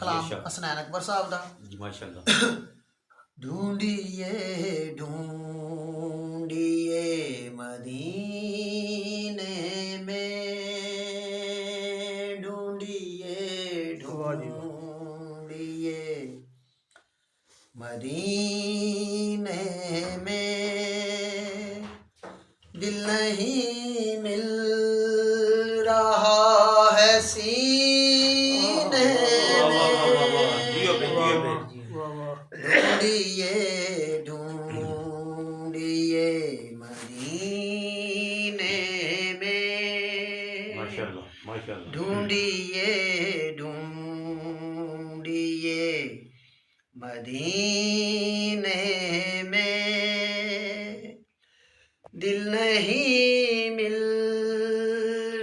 ਕਲਾਮ ਬੇਸ਼ੱਕ। ਹਸਨੈਨ ਅਕਬਰ ਸਾਹਿਬ ਦਾ ਜੀ ਮਾਸ਼ਾਅੱਲਾ ढूंढिए ढूंढिए मदीने में ढूंढिए ढूंढिए मदीने में दिल नहीं मिल मदीने में ढूंढिए ढूंढिए मदीने में। दिल नहीं मिल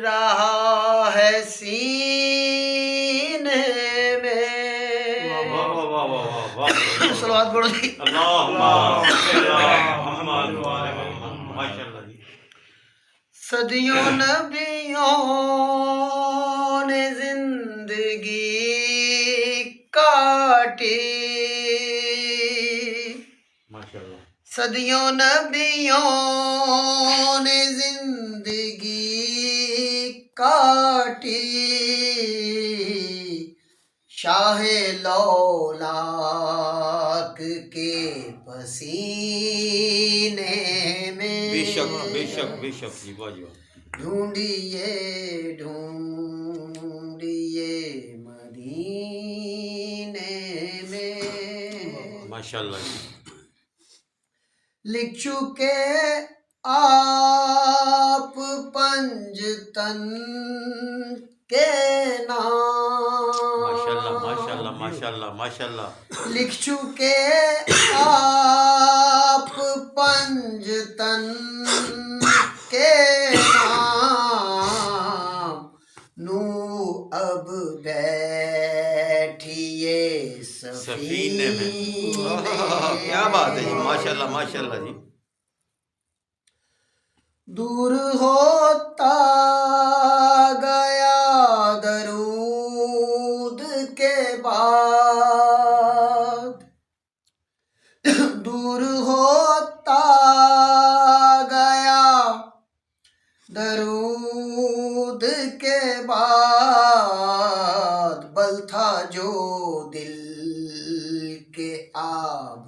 रहा है सीने में। वाह वाह वाह वाह वाह सलवात पढ़ो जी। सल्ली अला मुहम्मद व अला मुहम्मद माशाअल्लाह जी सदियों नबियों ने ज़िंदगी काटी। माशाअल्लाह सदियों नबियों ने ज़िंदगी काटी। शाह लौलाक के पसीने में बेशक बेशक बेशक जी वाह जी ढूंढिए ढूंढिए मदीने में। माशाअल्लाह जी। लिख चुके आप पंजतन के माशाअल्लाह माशाअल्लाह लिख चुके आप पंजतन के नाम। नू अब बैठिए सफीने में। क्या बात है जी माशाअल्लाह माशाअल्लाह जी। दूर होता बाद। दूर होता गया दरूद के बाद बल था जो दिल के आब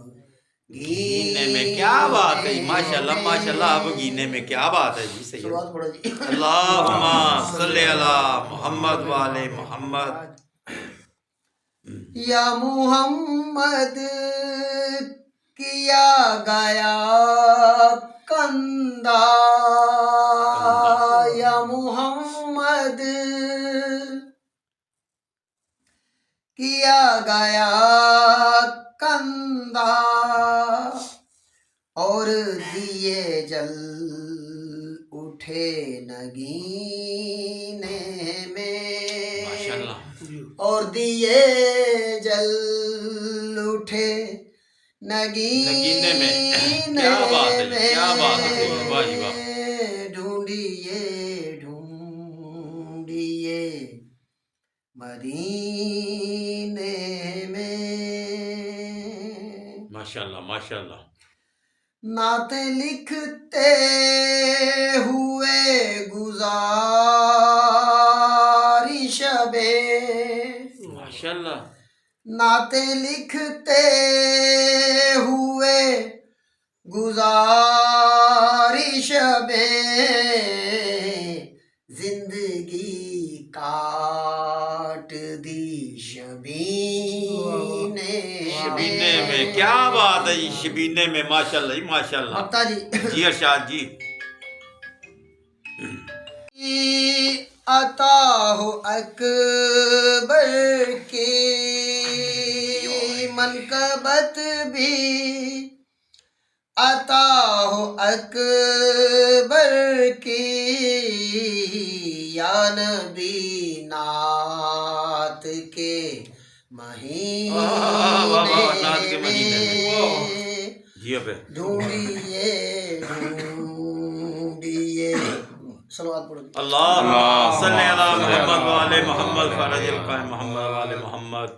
गीने में क्या बात है जी माशाअल्लाह माशाअल्लाह अब गीने में क्या बात है जी सही शुरुआत पढ़ो जी। अल्लाहुम्मा सल्ली अला मुहम्मद व अला मुहम्मद। या मुहम्मद किया गया कंदा या मुहम्मद किया गया कंदा और दिए जल उठे नगीने और दिए जल उठे नगीने में। क्या बात है, क्या बात है, वाह ढूंढिए ढूंढिए मदीने में। माशाअल्लाह माशाअल्लाह नाते लिखते हुए गुजारिश माशाअल्लाह नाते लिखते हुए गुजारिश में ज़िंदगी काट दी शबीने शबीने में। क्या बात है जी शबीने में माशाअल्लाह जी माशाअल्लाह मक्ता जी जी। अरशाद जी अता हो अकबर की मनकबत भी। अता हो अकबर की या नबी के महीने में। ढूंढिए। अल्लाह मोहम्मद वाले मोहम्मद फरज कायम मोहम्मद वाले मोहम्मद।